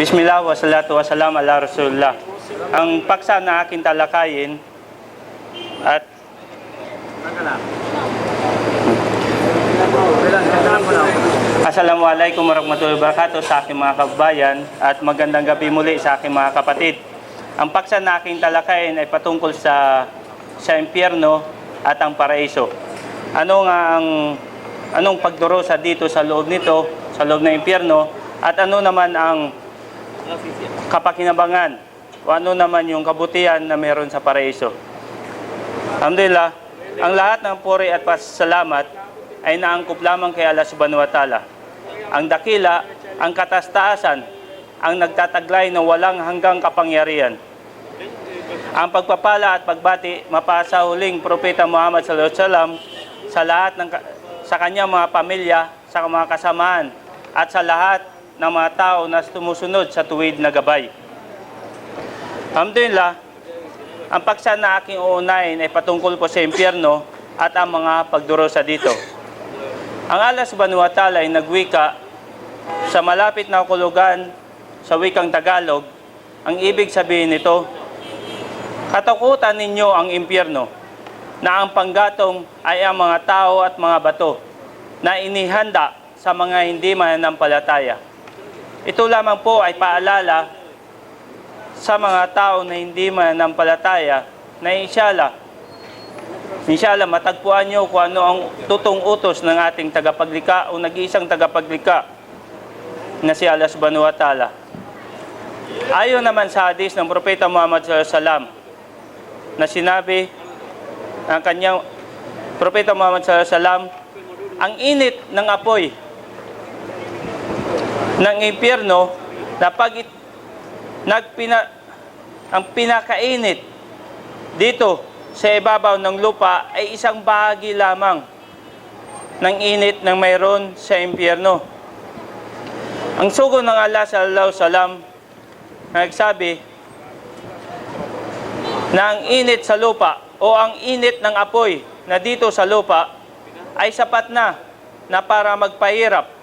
Bismillah wa salatu wa salam ala Rasulullah. Ang paksa na akin talakayin at Assalamualaikum warahmatullahi wabarakatuh sa aking mga kababayan at magandang gabi muli sa aking mga kapatid. Ang paksa na aking talakayin ay patungkol sa sa impyerno at ang paraiso. Ano nga ang anong pagdurusa dito sa loob nito, sa loob ng impyerno at ano naman ang kapakinabangan o ano naman yung kabutihan na meron sa paraiso. Alhamdulillah, ang lahat ng puri at pasalamat ay naangkop lamang kay Allah subhanahu wa ta'ala. Ang dakila, ang katastaasan, ang nagtataglay ng walang hanggang kapangyarihan. Ang pagpapala at pagbati mapasa huling propeta Muhammad sallallahu alaihi wasallam sa lahat ng sa kanyang mga pamilya, sa mga kasamahan at sa lahat ng mga tao na tumusunod sa tuwid na gabay. Alhamdulillah, ang paksa na aking uunahin ay patungkol po sa impyerno at ang mga pagdurusa dito. Ang Allah subhanahu ay nagwika sa malapit na kulugan sa wikang Tagalog. Ang ibig sabihin nito, katakutan ninyo ang impyerno na ang panggatong ay ang mga tao at mga bato na inihanda sa mga hindi mananampalataya. Ito lamang po ay paalala sa mga tao na hindi mananampalataya na inshallah Inshallah, matagpuan nyo kung ano ang tutong utos ng ating tagapaglikha o nag-iisang tagapaglikha na si Allah subhanahu wa ta'ala. Ayon naman sa hadis ng Propeta Muhammad wasallam na sinabi ang kanyang Propeta Muhammad wasallam ang init ng apoy ng impyerno na pag nagpina, ang pinakainit dito sa ibabaw ng lupa ay isang bahagi lamang ng init ng mayroon sa impyerno. Ang sugo ng Allah sallallahu wasallam nagsabi na ang init sa lupa o ang init ng apoy na dito sa lupa ay sapat na na para magpahirap.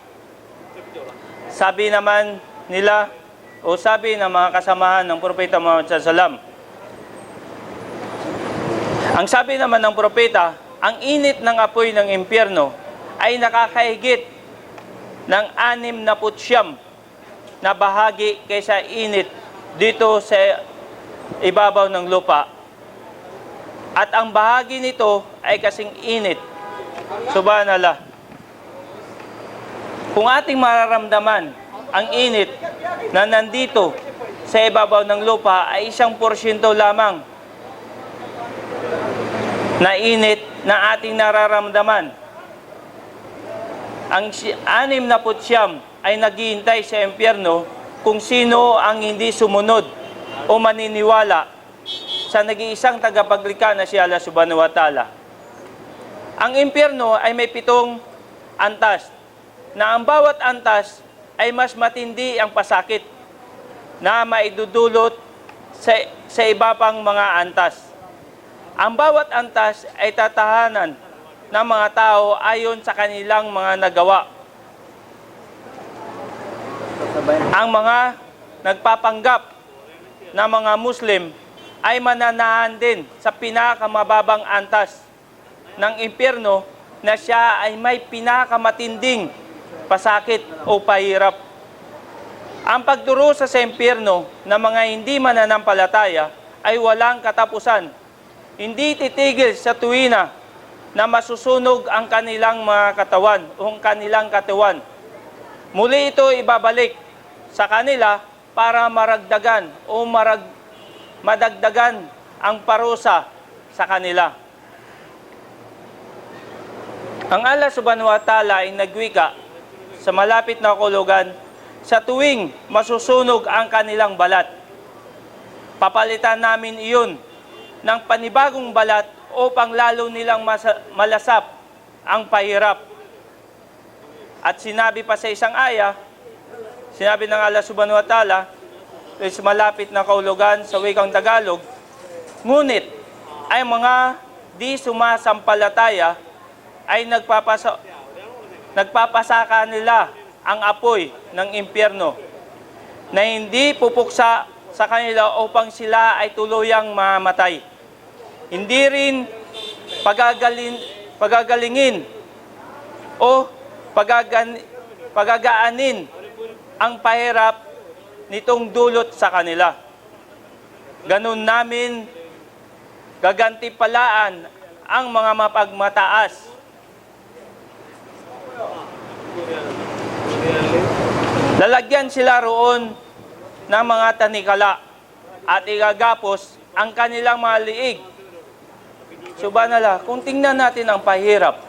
Sabi naman nila o sabi ng mga kasamahan ng Propeta Muhammad wasallam ang sabi naman ng propeta, ang init ng apoy ng impyerno ay nakakahigit ng anim na putsyam na bahagi kaysa init dito sa ibabaw ng lupa. At ang bahagi nito ay kasing init. Subhanallah. Kung ating mararamdaman ang init na nandito sa ibabaw ng lupa ay isang porsyento lamang na init na ating nararamdaman. Ang anim na putsyam ay naghihintay sa impyerno kung sino ang hindi sumunod o maniniwala sa nag-iisang tagapaglikha na si Allah subhanahu wa ta'ala. Ang impyerno ay may pitong antas na ang bawat antas ay mas matindi ang pasakit na maidudulot sa, sa iba pang mga antas. Ang bawat antas ay tatahanan ng mga tao ayon sa kanilang mga nagawa. Ang mga nagpapanggap na mga Muslim ay mananahan din sa pinakamababang antas ng impyerno na siya ay may pinakamatinding pasakit o pahirap. Ang pagdurusa sa impyerno ng mga hindi mananampalataya ay walang katapusan hindi titigil sa tuwina na masusunog ang kanilang mga katawan o ang kanilang katawan. Muli ito ibabalik sa kanila para maragdagan o marag, madagdagan ang parusa sa kanila. Ang Allah subhanahu wa ta'ala ay nagwika sa malapit na kulugan sa tuwing masusunog ang kanilang balat. Papalitan namin iyon ng panibagong balat upang lalo nilang malasap ang pahirap. At sinabi pa sa isang aya, sinabi ng Allah subhanahu wa ta'ala, is malapit na kaulugan sa wikang Tagalog, ngunit ay mga di sumasampalataya ay nagpapasa, nagpapasaka nila ang apoy ng impyerno na hindi pupuksa sa kanila upang sila ay tuluyang mamatay. Hindi rin pagagalin, pagagalingin o pagagan, pagagaanin ang pahirap nitong dulot sa kanila. Ganun namin gagantipalaan ang mga mapagmataas. Lalagyan sila roon ng mga tanikala at igagapos ang kanilang mga liig. Subhanallah, kung tingnan natin ang pahirap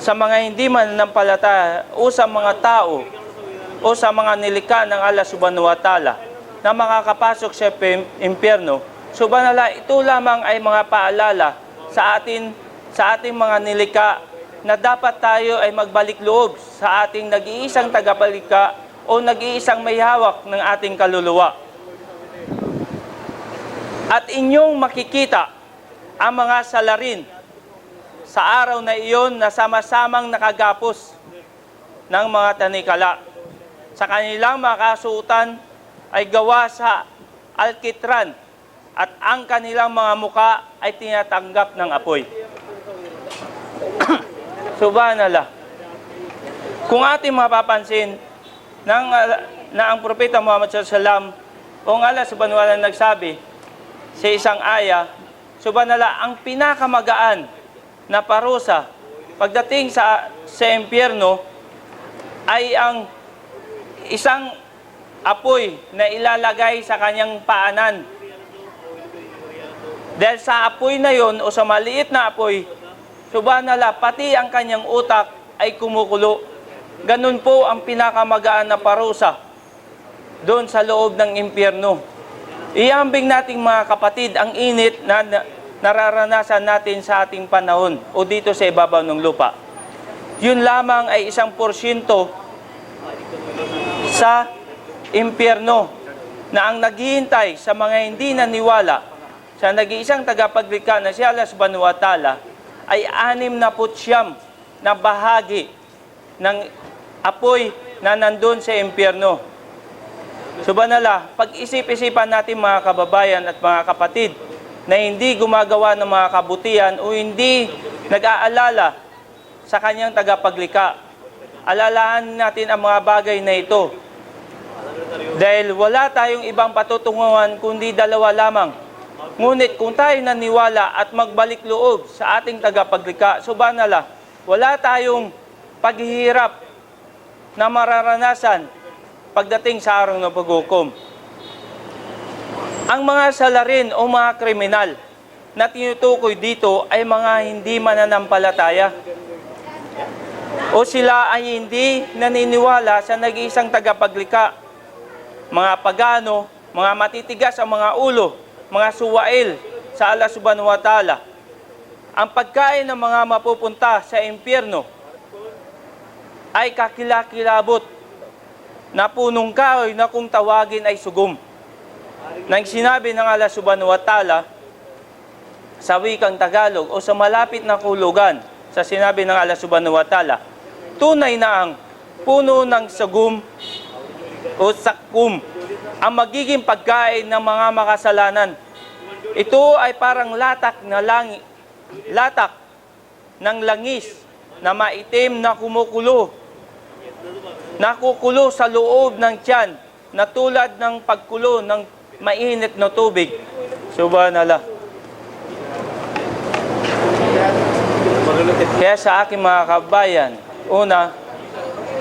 sa mga hindi mananampalataya o sa mga tao o sa mga nilikha ng Allah subhanahu wa ta'ala na makakapasok sa impyerno, subhanallah, ito lamang ay mga paalala sa atin sa ating mga nilikha na dapat tayo ay magbalik loob sa ating nag-iisang tagapalika o nag-iisang may hawak ng ating kaluluwa. At inyong makikita ang mga salarin sa araw na iyon na sama-samang nakagapos ng mga tanikala. Sa kanilang mga kasuotan ay gawa sa alkitran at ang kanilang mga muka ay tinatanggap ng apoy. Subhanallah. Kung ating mapapansin, nang, uh, na ang propeta Muhammad SAW o ang Allah subhanahu nagsabi sa isang aya, subhanallah, ang pinakamagaan na parusa pagdating sa sa impyerno ay ang isang apoy na ilalagay sa kanyang paanan. Dahil sa apoy na yon o sa maliit na apoy, subhanallah, pati ang kanyang utak ay kumukulo. Ganun po ang pinakamagaan na parusa doon sa loob ng impyerno. Iambing nating mga kapatid ang init na, na nararanasan natin sa ating panahon o dito sa ibabaw ng lupa. Yun lamang ay isang porsyento sa impyerno na ang naghihintay sa mga hindi naniwala sa nag-iisang tagapaglikha na si Allah subhanahu wa ta'ala ay anim na putsyam na bahagi ng apoy na nandun sa impyerno. Subhanallah, pag-isip-isipan natin mga kababayan at mga kapatid na hindi gumagawa ng mga kabutihan o hindi nag-aalala sa kanyang tagapaglikha. Alalahan natin ang mga bagay na ito. Dahil wala tayong ibang patutunguhan kundi dalawa lamang. Ngunit kung tayo naniwala at magbalik loob sa ating tagapaglikha, subhanallah, wala tayong paghihirap na mararanasan pagdating sa araw ng paghukom. Ang mga salarin o mga kriminal na tinutukoy dito ay mga hindi mananampalataya. O sila ay hindi naniniwala sa nag-iisang tagapaglikha. Mga pagano, mga matitigas ang mga ulo, mga suwail sa Allah subhanahu wa ta'ala. Ang pagkain ng mga mapupunta sa impyerno ay kakilakilabot na punong kahoy na kung tawagin ay sugom. Nang sinabi ng Allah subhanahu wa ta'ala sa wikang Tagalog o sa malapit na kulugan sa sinabi ng Allah subhanahu wa ta'ala, tunay na ang puno ng sagum o sakum ang magiging pagkain ng mga makasalanan. Ito ay parang latak na langi, latak ng langis na maitim na kumukulo nakukulo sa loob ng tiyan na tulad ng pagkulo ng mainit na tubig. Subhanallah. Kaya sa aking mga kabayan, una,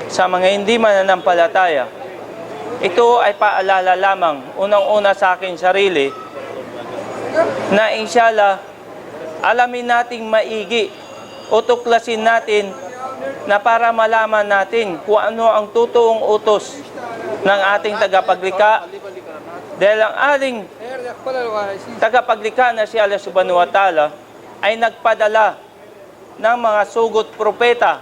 sa mga hindi mananampalataya, ito ay paalala lamang, unang-una sa aking sarili, na inshallah, alamin nating maigi o tuklasin natin na para malaman natin kung ano ang totoong utos ng ating tagapaglikha dahil ang ating tagapaglikha na si Allah subhanahu wa ta'ala ay nagpadala ng mga sugot propeta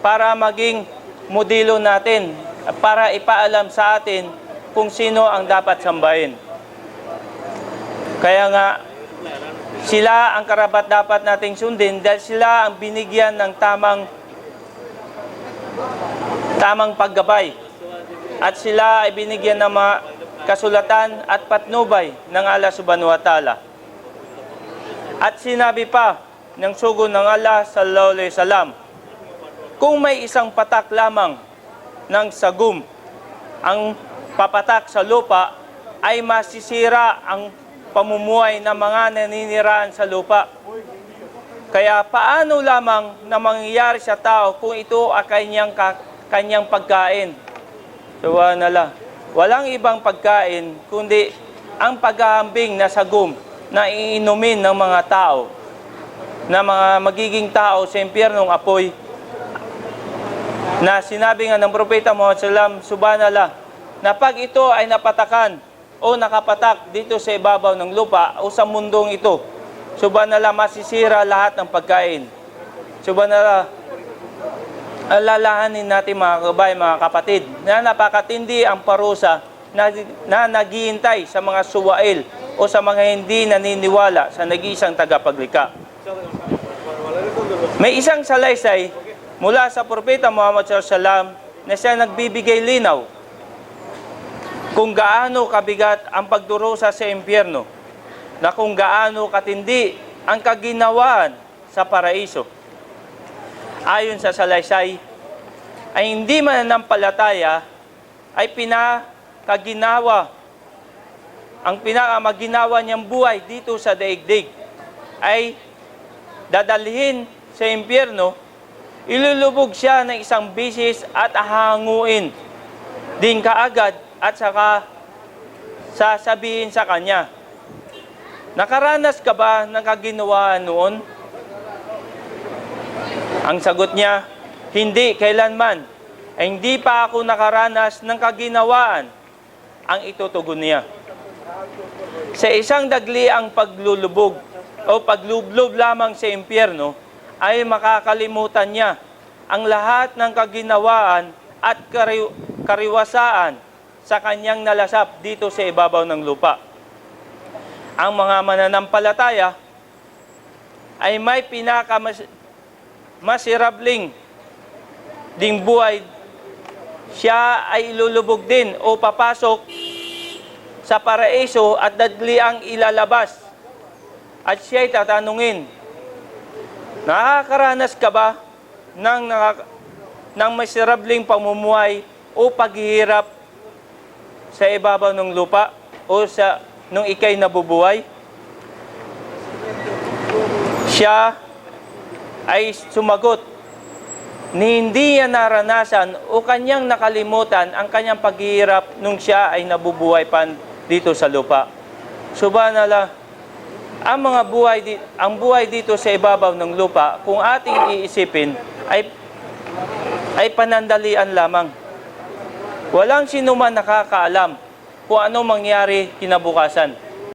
para maging modelo natin para ipaalam sa atin kung sino ang dapat sambahin. Kaya nga, sila ang karapat dapat nating sundin dahil sila ang binigyan ng tamang tamang paggabay at sila ay binigyan ng mga kasulatan at patnubay ng Allah subhanahu wa ta'ala. At sinabi pa ng sugo ng Allah sallallahu alaihi wasallam, kung may isang patak lamang ng sagum ang papatak sa lupa ay masisira ang pamumuhay ng mga naniniraan sa lupa. Kaya paano lamang na mangyayari sa tao kung ito ay kanyang, ka- kanyang pagkain? Subhanallah. Walang ibang pagkain kundi ang paghahambing na sagum na iinumin ng mga tao na mga magiging tao sa impyernong apoy na sinabi nga ng propeta Muhammad sallam, subhanallah, na pag ito ay napatakan o nakapatak dito sa ibabaw ng lupa o sa mundong ito, subhanallah, masisira lahat ng pagkain. Subhanallah, alalahanin natin mga kabay, mga kapatid, na napakatindi ang parusa na, na naghihintay sa mga suwail o sa mga hindi naniniwala sa nag-iisang tagapaglika. May isang salaysay mula sa propeta Muhammad SAW na siya nagbibigay linaw kung gaano kabigat ang pagdurusa sa impyerno na kung gaano katindi ang kaginawaan sa paraiso. Ayon sa salaysay, ay hindi mananampalataya ay pinakaginawa ang pinakamaginawa niyang buhay dito sa daigdig ay dadalhin sa impyerno, ilulubog siya ng isang bisis at ahanguin din kaagad at saka sasabihin sa kanya, Nakaranas ka ba ng kaginawaan noon? Ang sagot niya, hindi kailanman. Ay hindi pa ako nakaranas ng kaginawaan ang itutugon niya. Sa isang dagli ang paglulubog o paglublob lamang sa impyerno ay makakalimutan niya ang lahat ng kaginawaan at kari- kariwasaan sa kanyang nalasap dito sa ibabaw ng lupa. Ang mga mananampalataya ay may pinakamas masirabling ding buhay siya ay ilulubog din o papasok sa paraiso at dadli ang ilalabas. At siya'y tatanungin, nakakaranas ka ba ng, nakak- ng masirabling pamumuhay o paghihirap sa ibabaw ng lupa o sa nung ikay nabubuhay? Siya ay sumagot ni hindi niya naranasan o kanyang nakalimutan ang kanyang paghihirap nung siya ay nabubuhay pa dito sa lupa. Subhanallah, ang mga buhay di, ang buhay dito sa ibabaw ng lupa, kung ating iisipin, ay ay panandalian lamang. Walang sino man nakakaalam kung ano mangyari kinabukasan.